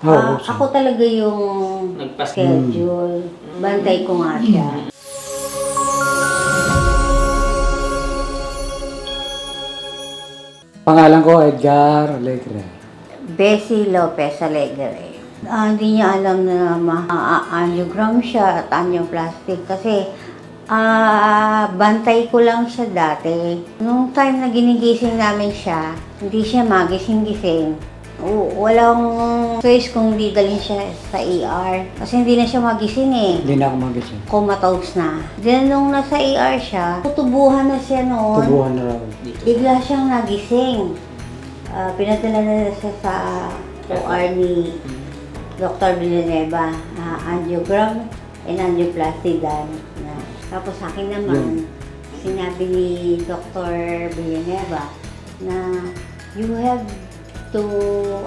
Oo, Ah, sir. ako talaga yung Nagpas- schedule. Bantay ko nga siya. Pangalan ko, Edgar Alegre. Bessie Lopez Alegre. Ah, hindi niya alam na ma-angiogram siya at angioplastic kasi ah, bantay ko lang siya dati. Nung time na ginigising namin siya, hindi siya magising-gising. O, walang choice kung di dalhin siya sa ER. Kasi hindi na siya magising eh. Hindi na ako magising. Comatose na. Then nung nasa ER siya, tutubuhan na siya noon. Tubuhan na raw. Bigla siyang nagising. Ah, pinadala na siya sa OR ni Dr. Villanueva. Ah, angiogram and angioplasty done. Na. Tapos sa akin naman, sinabi ni Dr. Villanueva na you have to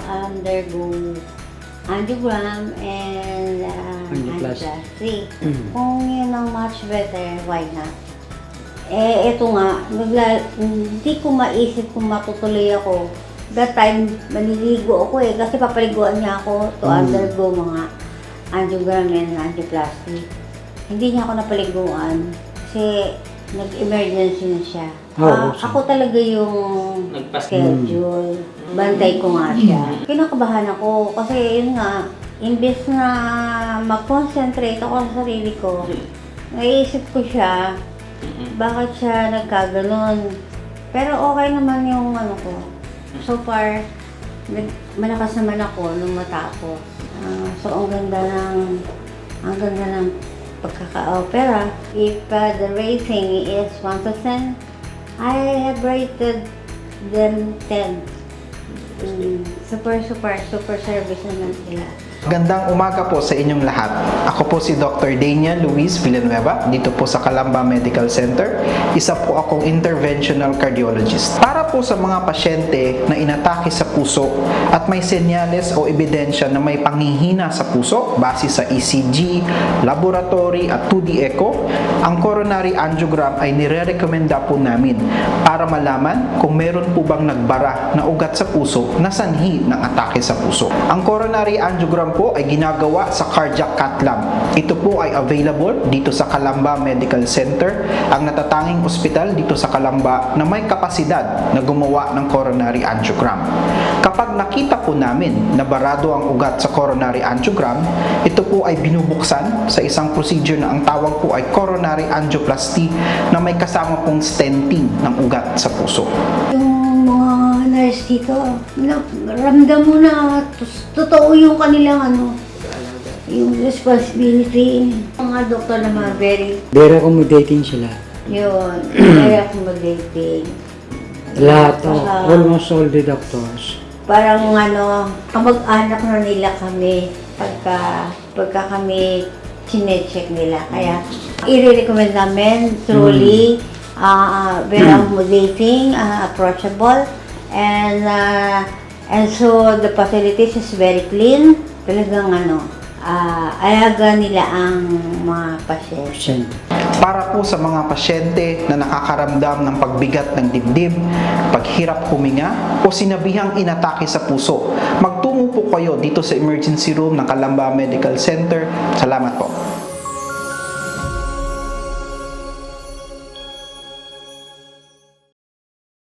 undergo angiogram and uh, Angioplasty. angioplasty. Kung yun ang much better, why not? Eh, eto nga, nagla, hindi ko maisip kung matutuloy ako. That time, maliligo ako eh, kasi papaliguan niya ako to Mm. undergo mga angiogram and angioplasty. Hindi niya ako napaliguan kasi nag-emergency na siya. Oo, Ah, ako talaga yung Nagpas- schedule. Bantay ko nga siya. Kinakabahan ako kasi yun nga, imbes na mag-concentrate ako sa sarili ko, naisip ko siya, bakit siya nagkaganon. Pero okay naman yung ano ko. So far, nag- malakas naman ako nung matapos. Ah, so ang ganda ng ang ganda ng pagkaka-opera. If uh, the rating is 1 to 10, I have rated them 10. Mm, super, super, super service naman sila. Gandang umaga po sa inyong lahat. Ako po si Dr. Daniel Luis Villanueva dito po sa Calamba Medical Center. Isa po akong interventional cardiologist. Para po sa mga pasyente na inatake sa puso at may senyales o ebidensya na may panghihina sa puso base sa ECG, laboratory at 2D echo, ang coronary angiogram ay nire-recommenda po namin para malaman kung meron po bang nagbara na ugat sa puso na sanhi ng atake sa puso. Ang coronary angiogram po ay ginagawa sa cardiac cath lab. Ito po ay available dito sa Calamba Medical Center, ang natatanging ospital dito sa Calamba na may kapasidad na gumawa ng coronary angiogram. Kapag nakita po namin na barado ang ugat sa coronary angiogram, ito po ay binubuksan sa isang procedure na ang tawag po ay coronary angioplasty na may kasama pong stenting ng ugat sa puso. Yung nurse dito, na, ramdam mo na tos- totoo yung kanilang ano, yung responsibility. Mga doktor naman, very, Very accommodating sila. yun, very accommodating. Lahat, oh, Saka- almost all the doctors. Parang ano, kamag-anak na nila kami pagka, pagka kami chinecheck nila. Kaya, i-recommend namin truly, ah, very accommodating, ah, approachable, and ah, and so the facilities is very clean. Talagang ano, ah, alaga nila ang mga pasyente. Para po sa mga pasyente na nakakaramdam ng pagbigat ng dibdib, paghirap huminga, o sinabihang inatake sa puso, magtungo po kayo dito sa emergency room ng Calamba Medical Center. Salamat po.